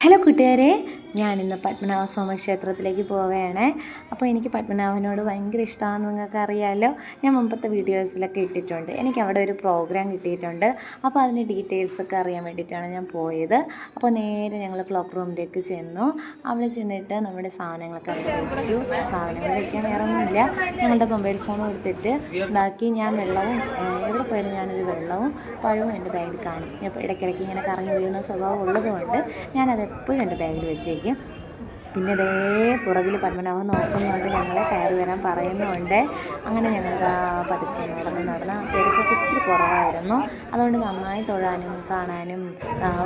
Hello കൂട്ടുകാരെ ഞാനിന്ന് പത്മനാഭ സ്വാമി ക്ഷേത്രത്തിലേക്ക് പോവുകയാണ്. അപ്പോൾ എനിക്ക് പത്മനാഭനോട് ഭയങ്കര ഇഷ്ടമാണെന്ന് നിങ്ങൾക്ക് അറിയാമല്ലോ ഞാൻ മുമ്പത്തെ വീഡിയോസിലൊക്കെ ഇട്ടിട്ടുണ്ട്. എനിക്ക് അവിടെ ഒരു പ്രോഗ്രാം കിട്ടിയിട്ടുണ്ട്. അപ്പോൾ അതിന്റെ ഡീറ്റെയിൽസൊക്കെ അറിയാൻ വേണ്ടിയിട്ടാണ് ഞാൻ പോയത്. അപ്പോൾ നേരെ ഞങ്ങൾ ക്ലോക്ക് റൂമിലേക്ക് ചെന്നു. അവിടെ ചെന്നിട്ട് നമ്മുടെ സാധനങ്ങളൊക്കെ അവിടെ വെച്ചു. സാധനങ്ങൾ വയ്ക്കാൻ ഒന്നുമില്ല. ഞങ്ങളുടെ മൊബൈൽ ഫോൺ കൊടുത്തിട്ട് ബാക്കി ഞാൻ വെള്ളവും എവിടെ പോയാലും ഞാനൊരു വെള്ളവും പഴവും എന്റെ ബാഗിൽ കാണും. ഇടയ്ക്കിടയ്ക്ക് ഇങ്ങനെ കറങ്ങി വീഴുന്ന സ്വഭാവം ഉള്ളതുകൊണ്ട് ഞാനത് എപ്പോഴും എന്റെ ബാഗിൽ വെച്ചേക്കും. പിന്നെ ഇതേ പുറകിൽ പത്മനാഭൻ നോക്കുന്നുണ്ട് ഞങ്ങളെ കയറി വരാൻ പറയുന്നുണ്ട്. അങ്ങനെ ഞങ്ങൾ ആ പതുക്കെ നടന്ന് നടന്ന് തിരക്കൊക്കെ കുറവായിരുന്നു. അതുകൊണ്ട് നന്നായി തൊഴാനും കാണാനും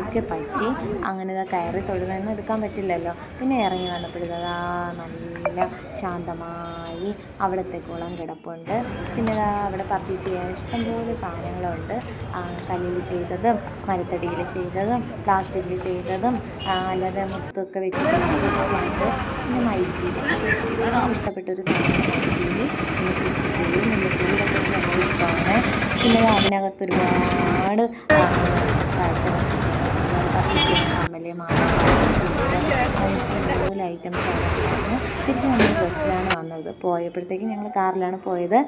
ഒക്കെ പറ്റി. അങ്ങനെ ഇതാ കയറി തൊഴുന്നതെന്ന് എടുക്കാൻ പറ്റില്ലല്ലോ. പിന്നെ ഇറങ്ങി വന്നപ്പോഴത്തേക്കാ നല്ല ശാന്തമായി അവിടുത്തെ കുളം കിടപ്പുണ്ട്. പിന്നെ അവിടെ പർച്ചേസ് ചെയ്യാൻ ഇഷ്ടംപോലെ സാധനങ്ങളുണ്ട്. കല്ലിൽ ചെയ്തതും മരത്തടിയിൽ ചെയ്തതും പ്ലാസ്റ്റിക്കിൽ ചെയ്തതും അല്ലാതെ മുത്തൊക്കെ വെച്ച് പിന്നെ മൈക്കി ഇഷ്ടപ്പെട്ടൊരു സാധനം. ഇഷ്ടമാണ് പിന്നെ അതിനകത്ത് ഒരുപാട് ഐറ്റംസ് തിരിച്ച് നമ്മൾ ബസ്സിലാണ് വന്നത് പോയപ്പോഴത്തേക്ക് ഞങ്ങൾ കാറിലാണ് പോയത്.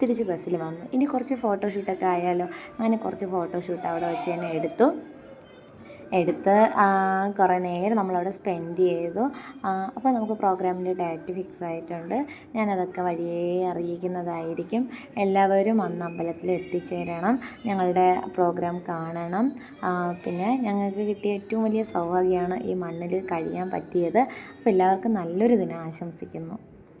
തിരിച്ച് ബസ്സിൽ വന്നു. ഇനി കുറച്ച് ഫോട്ടോഷൂട്ടൊക്കെ ആയാലോ? അങ്ങനെ കുറച്ച് ഫോട്ടോഷൂട്ട് അവിടെ വെച്ച് തന്നെ എടുത്തു. എടുത്ത് കുറേ നേരം നമ്മളവിടെ സ്പെൻഡ് ചെയ്തു. അപ്പോൾ നമുക്ക് പ്രോഗ്രാമിന്റെ ഡേറ്റ് ഫിക്സ് ആയിട്ടുണ്ട്. ഞാനതൊക്കെ വഴിയേ അറിയിക്കുന്നതായിരിക്കും. എല്ലാവരും അന്ന് അമ്പലത്തിൽ എത്തിച്ചേരണം. ഞങ്ങളുടെ പ്രോഗ്രാം കാണണം. പിന്നെ ഞങ്ങൾക്ക് കിട്ടിയ ഏറ്റവും വലിയ സൗഭാഗ്യമാണ് ഈ മണ്ണിൽ കഴിയാൻ പറ്റിയത്. അപ്പോൾ എല്ലാവർക്കും നല്ലൊരു ദിനം ആശംസിക്കുന്നു.